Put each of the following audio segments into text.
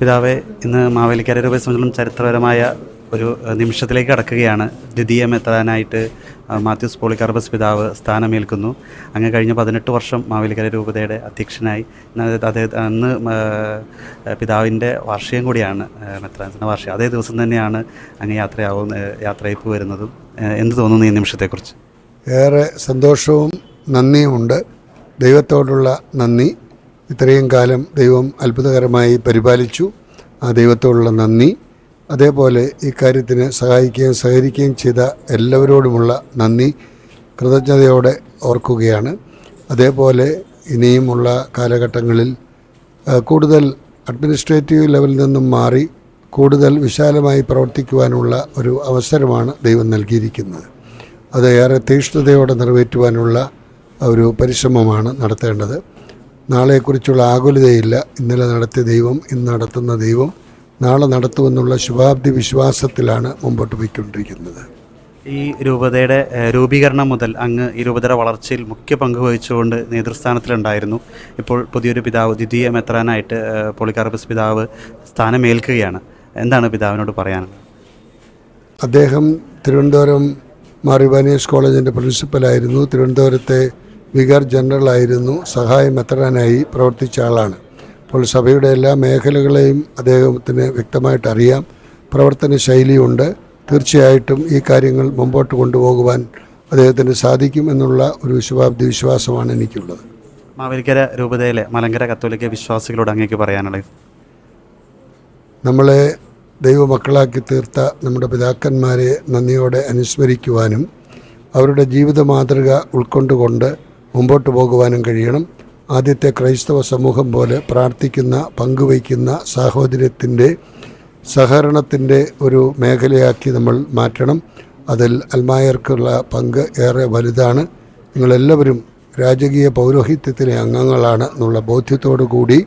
പിതാവെ ഇന്ന് മാവേലിക്കര രൂപയെ സംബന്ധിച്ചും ചരിത്രപരമായ ഒരു നിമിഷത്തിലേക്ക് കടക്കുകയാണ്. ദ്വിതീയം എത്താനായിട്ട് മാത്യൂസ് പോളിക്കാർബസ് പിതാവ് സ്ഥാനമേൽക്കുന്നു. അങ്ങ് കഴിഞ്ഞ പതിനെട്ട് വർഷം മാവേലിക്കര രൂപതയുടെ അധ്യക്ഷനായി. അദ്ദേഹം അന്ന് പിതാവിന്റെ വാർഷികം കൂടിയാണ് മെത്രാൻസിന്റെ വാർഷികം. അതേ ദിവസം തന്നെയാണ് അങ്ങ് യാത്രയാവുന്ന യാത്രയപ്പ് വരുന്നതും. എന്ത് തോന്നുന്നു ഈ നിമിഷത്തെക്കുറിച്ച്? ഏറെ സന്തോഷവും നന്ദിയുമുണ്ട്. ദൈവത്തോടുള്ള നന്ദി. ഇത്രയും കാലം ദൈവം അത്ഭുതകരമായി പരിപാലിച്ചു. ആ ദൈവത്തോടുള്ള നന്ദി. അതേപോലെ ഈ കാര്യത്തിന് സഹായിക്കുകയും സഹകരിക്കുകയും ചെയ്ത എല്ലാവരോടുമുള്ള നന്ദി. കൃതജ്ഞതയോടെ ഓർക്കുകയാണ്. അതേപോലെ ഇനിയുമുള്ള കാലഘട്ടങ്ങളിൽ കൂടുതൽ അഡ്മിനിസ്ട്രേറ്റീവ് ലെവലിൽ നിന്നും മാറി കൂടുതൽ വിശാലമായി പ്രവർത്തിക്കുവാനുള്ള ഒരു അവസരമാണ് ദൈവം നൽകിയിരിക്കുന്നത്. അത് ഏറെ തീഷ്ണതയോടെ നിറവേറ്റുവാനുള്ള ഒരു പരിശ്രമമാണ് നടത്തേണ്ടത്. നാളെക്കുറിച്ചുള്ള ആകുലതയില്ല. ഇന്നലെ നടത്തിയ ദൈവം ഇന്ന് നടത്തുന്ന ദൈവം നാളെ നടത്തുമെന്നുള്ള ശുഭാപ്തി വിശ്വാസത്തിലാണ് മുമ്പോട്ട് പോയിക്കൊണ്ടിരിക്കുന്നത്. ഈ രൂപതയുടെ രൂപീകരണം മുതൽ അങ്ങ് ഈ രൂപതയുടെ വളർച്ചയിൽ മുഖ്യ പങ്ക് വഹിച്ചുകൊണ്ട് നേതൃസ്ഥാനത്തിലുണ്ടായിരുന്നു. ഇപ്പോൾ പുതിയൊരു പിതാവ് ദ്വിതീയ മെത്രാനായിട്ട് പോളിക്കാർബസ് പിതാവ് സ്ഥാനമേൽക്കുകയാണ്. എന്താണ് പിതാവിനോട് പറയാനുള്ളത്? അദ്ദേഹം തിരുവനന്തപുരം മാറിവാനിയസ് കോളേജിന്റെ പ്രിൻസിപ്പലായിരുന്നു. തിരുവനന്തപുരത്തെ വികാർ ജനറലായിരുന്നു സഹായ മെത്രാനായി പ്രവർത്തിച്ച ആളാണ്. അപ്പോൾ സഭയുടെ എല്ലാ മേഖലകളെയും അദ്ദേഹത്തിന് വ്യക്തമായിട്ട് അറിയാം. പ്രവർത്തന ശൈലിയുണ്ട്. തീർച്ചയായിട്ടും ഈ കാര്യങ്ങൾ മുമ്പോട്ട് കൊണ്ടുപോകുവാൻ അദ്ദേഹത്തിന് സാധിക്കും എന്നുള്ള ഒരു വിശ്വാബ്ദി വിശ്വാസമാണ് എനിക്കുള്ളത്. മാവേലിക്കര രൂപതയിലെ മലങ്കര കത്തോലിക്ക വിശ്വാസികളോട് അങ്ങേക്ക് പറയാനുള്ളത്. നമ്മളെ ദൈവമക്കളാക്കി തീർത്ത നമ്മുടെ പിതാക്കന്മാരെ നന്ദിയോടെ അനുസ്മരിക്കുവാനും അവരുടെ ജീവിത മാതൃക ഉൾക്കൊണ്ടുകൊണ്ട് മുമ്പോട്ട് പോകുവാനും കഴിയണം. ആദ്യത്തെ ക്രൈസ്തവ സമൂഹം പോലെ പ്രാർത്ഥിക്കുന്ന പങ്കുവയ്ക്കുന്ന സാഹോദര്യത്തിന്റെ സഹകരണത്തിന്റെ ഒരു മേഖലയാക്കി നമ്മൾ മാറ്റണം. അതിൽ അൽമായർക്കുള്ള പങ്ക് ഏറെ വലുതാണ്. നിങ്ങളെല്ലാവരും രാജകീയ പൗരോഹിത്യത്തിലെ അംഗങ്ങളാണ് എന്നുള്ള ബോധ്യത്തോടു കൂടി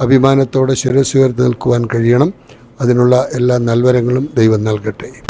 അഭിമാനത്തോടെ ശിരസ്സുയർത്തി നിൽക്കുവാൻ കഴിയണം. അതിനുള്ള എല്ലാ നൽവരങ്ങളും ദൈവം നൽകട്ടെ.